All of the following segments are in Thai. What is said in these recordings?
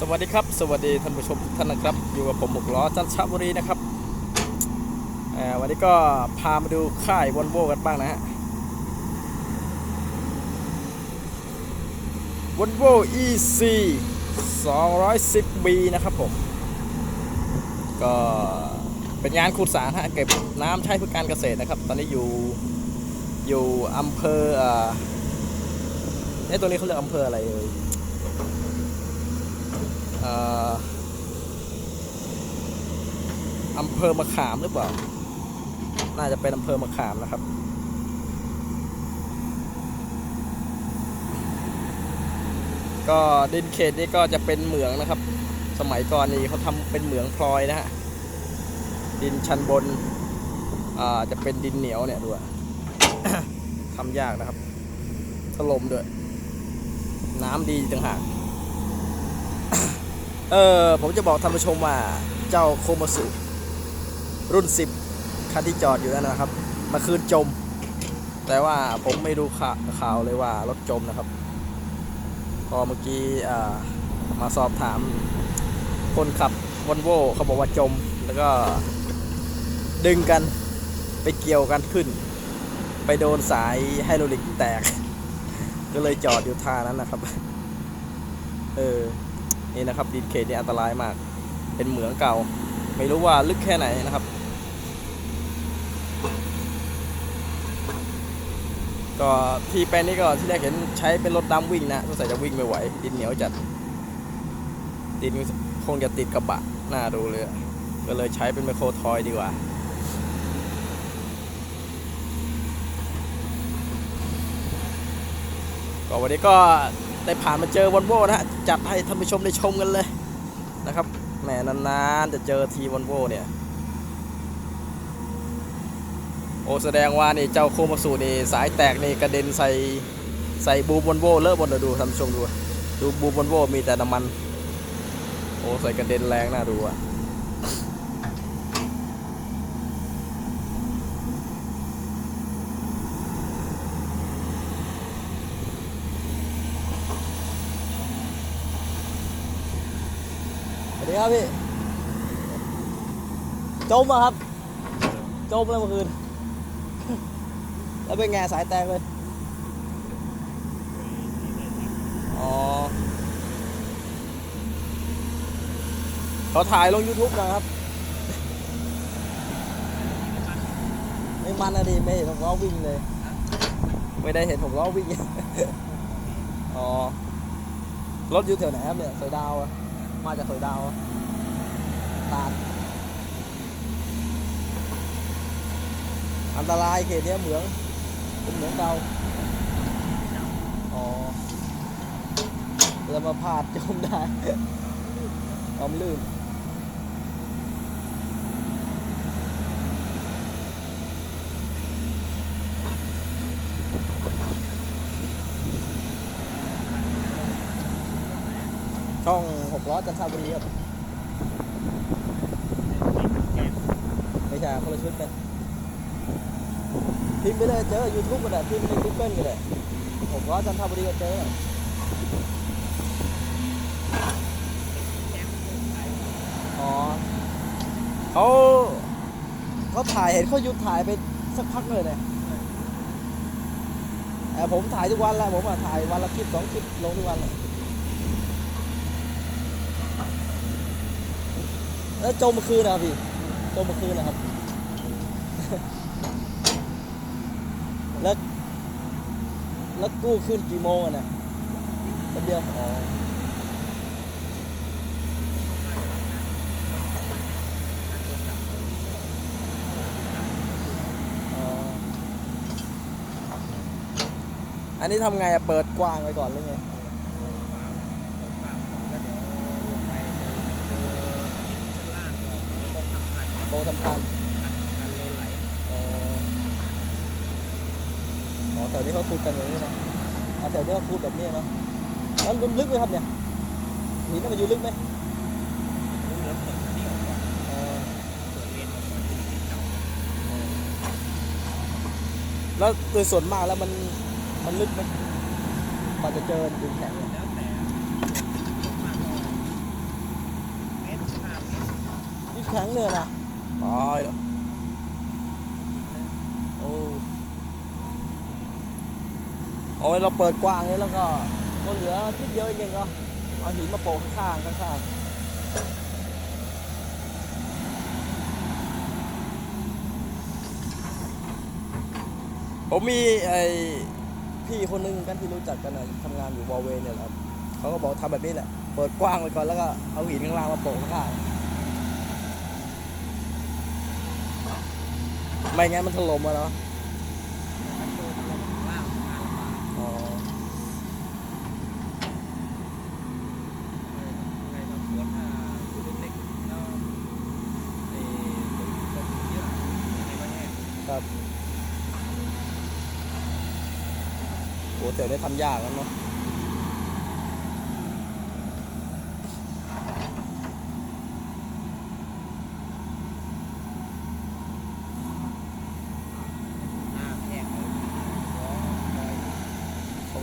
สวัสดีครับ สวัสดีท่านผู้ชมทุกท่านนะครับ อยู่กับผมหมกล้อจันทบุรีนะครับวันนี้ก็พามาดูค่ายวอลโวกันบ้างนะฮะวอลโว EC 210B นะครับผม ก็เป็นงานขุดสารฮะเก็บน้ำใช้เพื่อการเกษตรนะครับ ตอนนี้อยู่อยู่อำเภอเอ่อเอ๊ะตัวนี้เขาเรียกอำเภออะไรเอ่ย อำเภอมะขามหรือเปล่า น่าจะเป็นอำเภอมะขามนะครับ ก็ดินเขตนี้ก็จะเป็นเหมืองนะครับ สมัยก่อนนี่เขาทำเป็นเหมืองพลอยนะฮะ ดินชั้นบน อ่า จะเป็นดินเหนียวเนี่ยดูอะทำยากนะครับถล่มด้วย น้ำดีต่างหาก เออผมจะบอกท่านผู้ชมว่าเจ้าโคมาสุรุ่น 10คันที่จอดอยู่นั่นนะครับมาคืนจม แต่ว่าผมไม่รู้ข่าวเลยว่ารถจมนะครับ พอเมื่อกี้มาสอบถามคนขับวอลโวเขาบอกว่าจม แล้วก็ดึงกันไปเกี่ยวกันขึ้น ไปโดนสายไฮโดรลิกแตก ก็เลยจอดอยู่ท่านั้นนะครับ เออ นี่นะครับดินเขตนี่อันตรายมาก เป็นเหมืองเก่า ไม่รู้ว่าลึกแค่ไหนนะครับ ก็ที่แปลงนี้ก็ที่แรกเห็นใช้เป็นรถดำวิ่งนะสงสัยจะวิ่งไม่ไหว ดินเหนียวจัด ดินคงจะติดกระบะหน้าดูเลย ก็เลยใช้เป็นไมโครทอยดีกว่าก็วันนี้ก็ ได้ผ่านมาเจอวอลโวนะฮะจัดให้ท่านผู้ชมได้ชมกันเลยนะครับแหมนานๆจะเจอทีวอลโวเนี่ยโอ้แสดงว่านี่เจ้าโคมาสูนี่สายแตกนี่กระเด็นใส่ใส่บูบอลโวเลอะบนเลยดูท่านผู้ชมดูดูบูบอลโวมีแต่น้ำมัน โอ้ใส่กระเด็นแรงน่าดูอะ วัสดีครับพี่ จมอะครับ จมเลยเมื่อคืน แล้วเป็นไงสายแตกเลย อ๋อ เขาถ่ายลง YouTube นะครับ ไม่มันอะดิไม่เห็นผมล้อวิ่งเลย ไม่ได้เห็นผมล้อวิ่ง อ๋อ รถอยู่แถวไหนครับเนี่ยสอยดาวอะ มาจากสวยดาวตาดอันตรายเขตเนี้ยเหมืองเป็นเหมืองเก่าอ๋อแล้วมาพาดจมได้ความลื่น ช่องหกล้อจันทบุรีครับไม่ใช่คนละชุดกันพิมพ์ไปเลยเจอ YouTube ก็ได้พิมพ์ใน Google ก็ได้ผมร้อยจันทบุรีก็เจออ๋อเขาเขาถ่ายเห็นเขาหยุดถ่ายไปสักพักเลยเนี่ยแต่ผมถ่ายทุกวันแหละผมอะถ่ายวันละคลิปสองคลิปลงทุกวันเลย แล้วจมเมื่อคืนนะครับพี่จมเมื่อคืนนะครับ แล้วแล้วกู้ขึ้นกี่โมงอะเนี่ยแป๊บเดียวอ๋ออ๋ออันนี้ทำไงอะเปิดกว้างไว้ก่อนหรือไง โตทำพันอ๋ออ๋อแถวนี้เขาขุดกันอย่างนี้นะอ่าแถวนี้เขาขุดแบบนี้เนาะแล้วมันลึกไหมครับเนี่ยหินน่ะมันอยู่ลึกไหมอ๋อแล้วโดยส่วนมากแล้วมันมันลึกไหมกว่าจะเจอดินแข็งเนี่ยแข็งเนี่ยนะ ตายแล้วโอ้โอ้ยเราเปิดกว้างเลยแล้วก็ก็เหลือทิศเดียวเองก็เอาหินมาโปะข้างๆข้างผมมีไอ้พี่คนหนึงกันที่รู้จักกันนะทำงานอยู่วอลเวเนี่ยครับเขาก็บอกทำแบบนี้แหละ เปิดกว้างไว้ก่อนแล้วก็เอาหินข้างล่างมาโปะข้างๆ ไม่งั้นมันถล่มมาเนาะอ๋อครับโหแต่ได้ทำยากแล้วเนาะ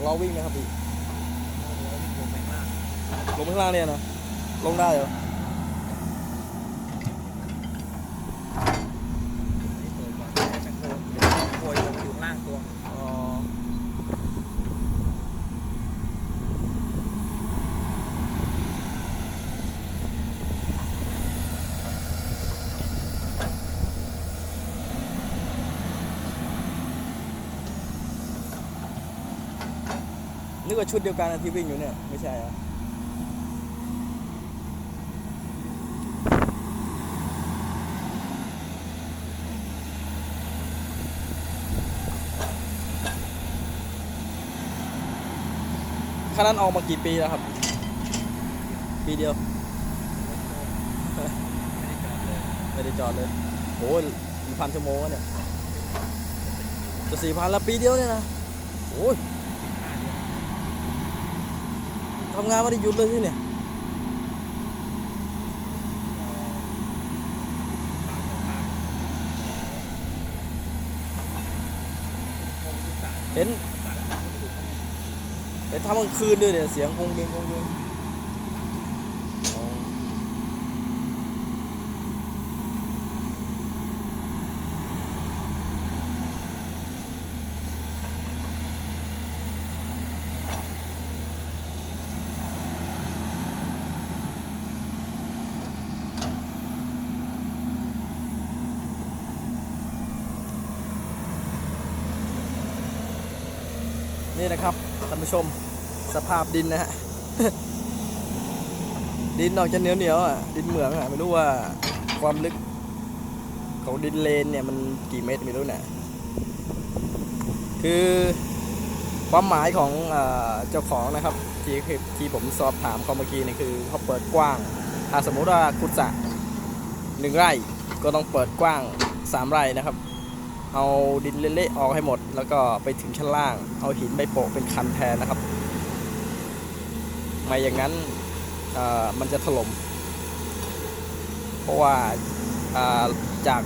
ของเราวิ่งไหมครับพี่ลงข้างล่างเนี่ยนะลงได้เหรออ๋อ นึกว่าชุดเดียวกันที่วิ่งอยู่เนี่ย ไม่ใช่เหรอคันนั้นออกมากี่ปีแล้วครับ ปีเดียว ไม่ได้จอดเลยโอ้ยสี่พันชั่วโมงแล้วเนี่ยจะสี่พันละปีเดียวเนี่ยนะโอ้ย ทำงานไม่ได้หยุดเลยที่เนี่ยเห็นเห็นทำกลางคืนด้วยเนี่ย เสียงคงเกงคงเกง นี่นะครับท่านผู้ชมสภาพดินนะฮะดินออกจะเหนียวเหนียวอะดินเหมืองอะไม่รู้ว่าความลึกของดินเลนเนี่ยมันกี่เมตรไม่รู้นะคือความหมายของเออเจ้าของนะครับที่ที่ผมสอบถามเขาเมื่อกี้นี่คือเขาเปิดกว้าง ถ้าสมมุติว่าขุดสระหนึ่งไร่ก็ต้องเปิดกว้างสามไร่นะครับ เอาดินเละๆออกให้หมด แล้วก็ไปถึงชั้นล่าง เอาหินไปโปะเป็นคันแทนนะครับ ไม่อย่างนั้นมันจะถล่ม เพราะว่าจาก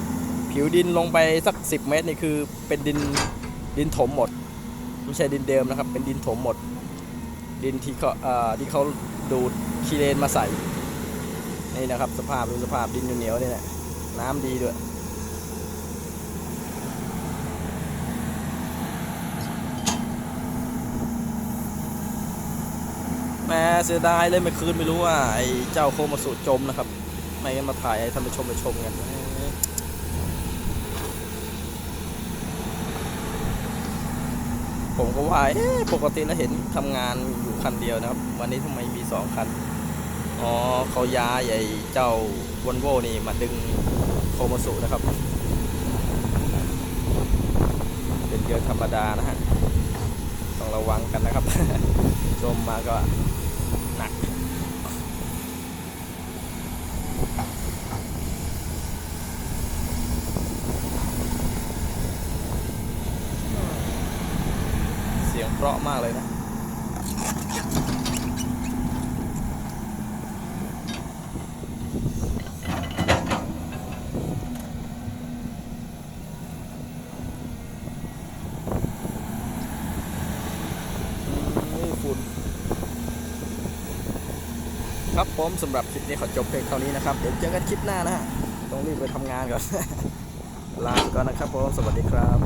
ผิวดินลงไปสัก 10 เมตรนี่คือเป็นดินดินถมหมด ไม่ใช่ดินเดิมนะครับ เป็นดินถมหมด ดินที่เขาที่เขาดูดคีเลนมาใส่นี่นะครับ สภาพดูสภาพดินเหนียวๆนี่แหละน้ำดีด้วย แหม่ เสียดายเลยเมื่อคืนไม่รู้ว่าไอ้เจ้าโคมาสุจมนะครับ ไม่งั้นมาถ่ายให้ท่านผู้ชมไปชมกันผมก็ว่าปกติแล้วเห็นทำงานอยู่คันเดียวนะครับ วันนี้ทำไมมีสองคัน อ๋อเขาย้ายไอ้เจ้าวอนโวนี่มาดึงโคมาสุนะครับ เป็นเยอะธรรมดานะฮะ ต้องระวังกันนะครับ ชมมาก็หนัก เสียงเพ ราะมากเลยนะ นี่ฝุ่นครับผมสำหรับคลิปนี้ขอจบเพียงเท่านี้นะครับ เดี๋ยวเจอกันคลิปหน้านะฮะ ต้องรีบไปทำงานก่อน ลาไปก่อนนะครับผม สวัสดีครับ